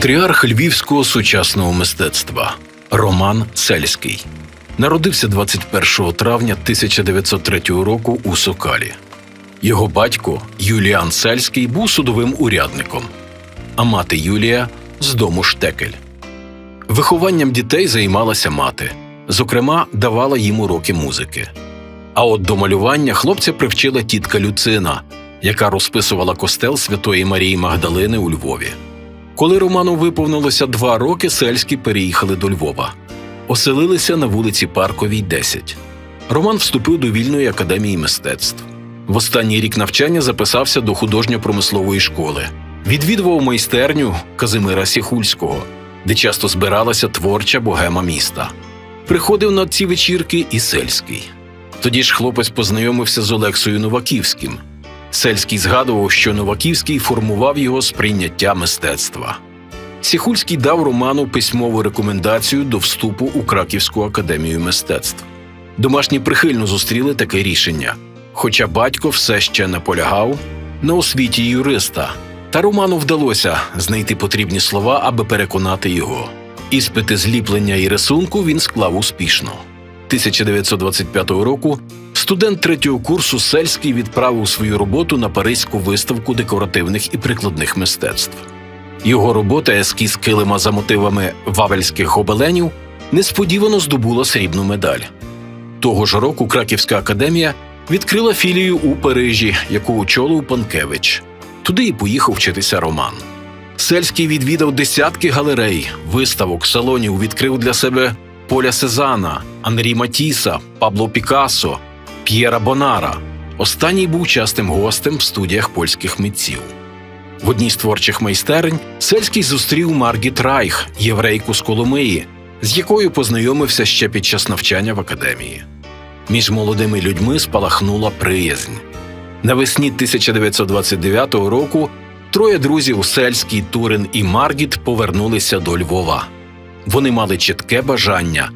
Патріарх львівського сучасного мистецтва Роман Сельський народився 21 травня 1903 року у Сокалі. Його батько Юліан Сельський був судовим урядником, а мати Юлія з дому Штекель. Вихованням дітей займалася мати, зокрема, давала їм уроки музики. А от до малювання хлопця привчила тітка Люцина, яка розписувала костел Святої Марії Магдалини у Львові. Коли Роману виповнилося два роки, сельські переїхали до Львова, оселилися на вулиці Парковій, 10. Роман вступив до вільної академії мистецтв. В останній рік навчання записався до художньо-промислової школи, відвідував майстерню Казимира Сіхульського, де часто збиралася творча богема міста. Приходив на ці вечірки і сельський. Тоді ж хлопець познайомився з Олексою Новаківським. Сельський згадував, що Новаківський формував його сприйняття мистецтва. Сіхульський дав Роману письмову рекомендацію до вступу у Краківську академію мистецтв. Домашні прихильно зустріли таке рішення, хоча батько все ще наполягав на освіті юриста, та Роману вдалося знайти потрібні слова, аби переконати його. Іспити зліплення і рисунку він склав успішно. 1925 року студент третього курсу Сельський відправив свою роботу на Паризьку виставку декоративних і прикладних мистецтв. Його робота ескіз килима за мотивами вавельських гобеленів несподівано здобула срібну медаль. Того ж року Краківська академія відкрила філію у Парижі, яку очолив Панкевич. Туди і поїхав вчитися Роман. Сельський відвідав десятки галерей, виставок, салонів, відкрив для себе Поля Сезана, Анрі Матіса, Пабло Пікассо, П'єра Бонара. Останній був частим гостем в студіях польських митців. В одній з творчих майстерень Сельський зустрів Маргіт Райх, єврейку з Коломиї, з якою познайомився ще під час навчання в академії. Між молодими людьми спалахнула приязнь. Навесні 1929 року троє друзів Сельський, Турин і Маргіт повернулися до Львова. Вони мали чітке бажання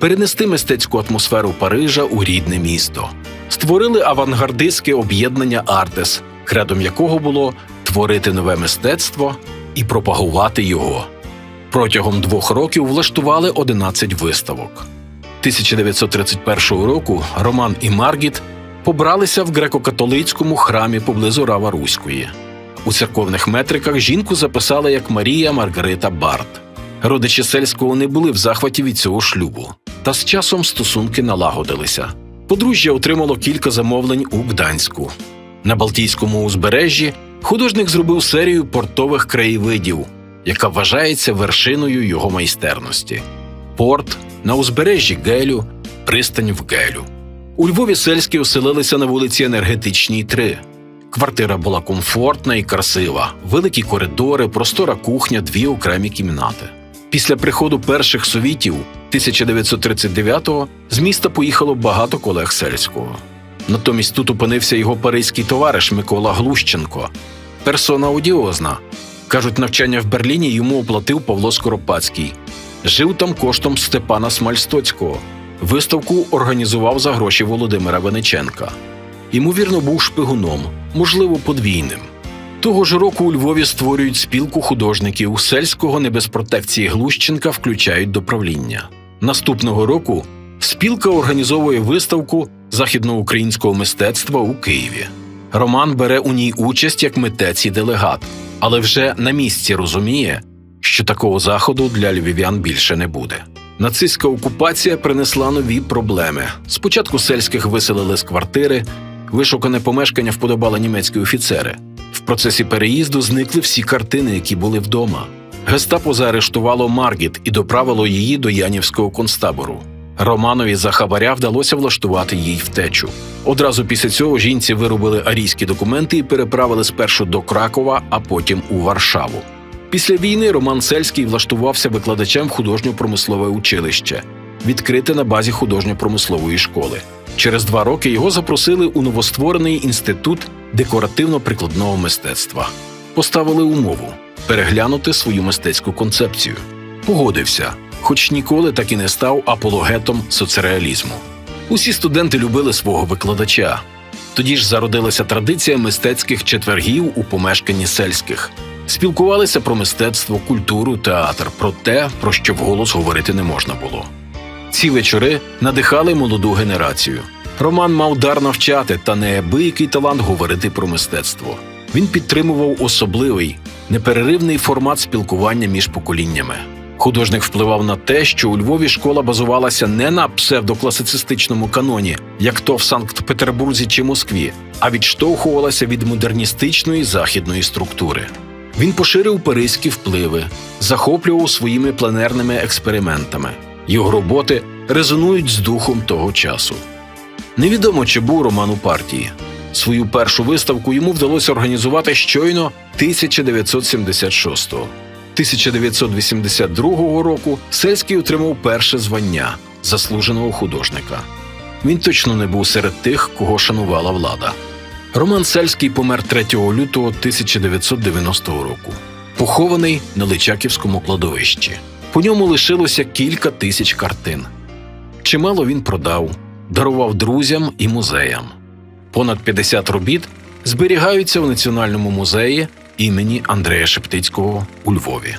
перенести мистецьку атмосферу Парижа у рідне місто, створили авангардистське об'єднання Артес, кредом якого було творити нове мистецтво і пропагувати його. Протягом двох років влаштували 11 виставок. 1931 року Роман і Маргіт побралися в греко-католицькому храмі поблизу Рава Руської. У церковних метриках жінку записали як Марія Маргарита Барт. Родичі сельського не були в захваті від цього шлюбу, та з часом стосунки налагодилися. Подружжя отримало кілька замовлень у Гданську. На Балтійському узбережжі художник зробив серію портових краєвидів, яка вважається вершиною його майстерності. Порт на узбережжі Гелю, пристань в Гелю. У Львові сельські оселилися на вулиці Енергетичній 3. Квартира була комфортна і красива, великі коридори, простора кухня, дві окремі кімнати. Після приходу перших совітів 1939-го з міста поїхало багато колег сельського. Натомість тут опинився його паризький товариш Микола Глущенко, персона одіозна. Кажуть, навчання в Берліні йому оплатив Павло Скоропадський. Жив там коштом Степана Смальстоцького. Виставку організував за гроші Володимира Вениченка. Ймовірно, був шпигуном, можливо, подвійним. Того ж року у Львові створюють спілку художників сельського не без протекції Глущенка включають до правління. Наступного року спілка організовує виставку західноукраїнського мистецтва у Києві. Роман бере у ній участь як митець і делегат, але вже на місці розуміє, що такого заходу для львів'ян більше не буде. Нацистська окупація принесла нові проблеми. Спочатку сельських виселили з квартири, вишукане помешкання вподобали німецькі офіцери. В процесі переїзду зникли всі картини, які були вдома. Гестапо заарештувало Маргіт і доправило її до Янівського концтабору. Романові за хабаря вдалося влаштувати їй втечу. Одразу після цього жінці виробили арійські документи і переправили спершу до Кракова, а потім у Варшаву. Після війни Роман Сельський влаштувався викладачем в художньо-промислове училище, відкрите на базі художньо-промислової школи. Через два роки його запросили у новостворений інститут декоративно-прикладного мистецтва. Поставили умову переглянути свою мистецьку концепцію. Погодився, хоч ніколи так і не став апологетом соцреалізму. Усі студенти любили свого викладача. Тоді ж зародилася традиція мистецьких четвергів у помешканні сельських. Спілкувалися про мистецтво, культуру, театр, про те, про що вголос говорити не можна було. Ці вечори надихали молоду генерацію. Роман мав дар навчати та неабиякий талант говорити про мистецтво. Він підтримував особливий, непереривний формат спілкування між поколіннями. Художник впливав на те, що у Львові школа базувалася не на псевдокласицистичному каноні, як то в Санкт-Петербурзі чи Москві, а відштовхувалася від модерністичної західної структури. Він поширив паризькі впливи, захоплював своїми пленерними експериментами. Його роботи резонують з духом того часу. Невідомо, чи був Роман у партії. Свою першу виставку йому вдалося організувати щойно 1976-го. 1982 року Сельський отримав перше звання заслуженого художника. Він точно не був серед тих, кого шанувала влада. Роман Сельський помер 3 лютого 1990 року, похований на Личаківському кладовищі. По ньому лишилося кілька тисяч картин. Чимало він продав, дарував друзям і музеям. Понад 50 робіт зберігаються в Національному музеї імені Андрея Шептицького у Львові.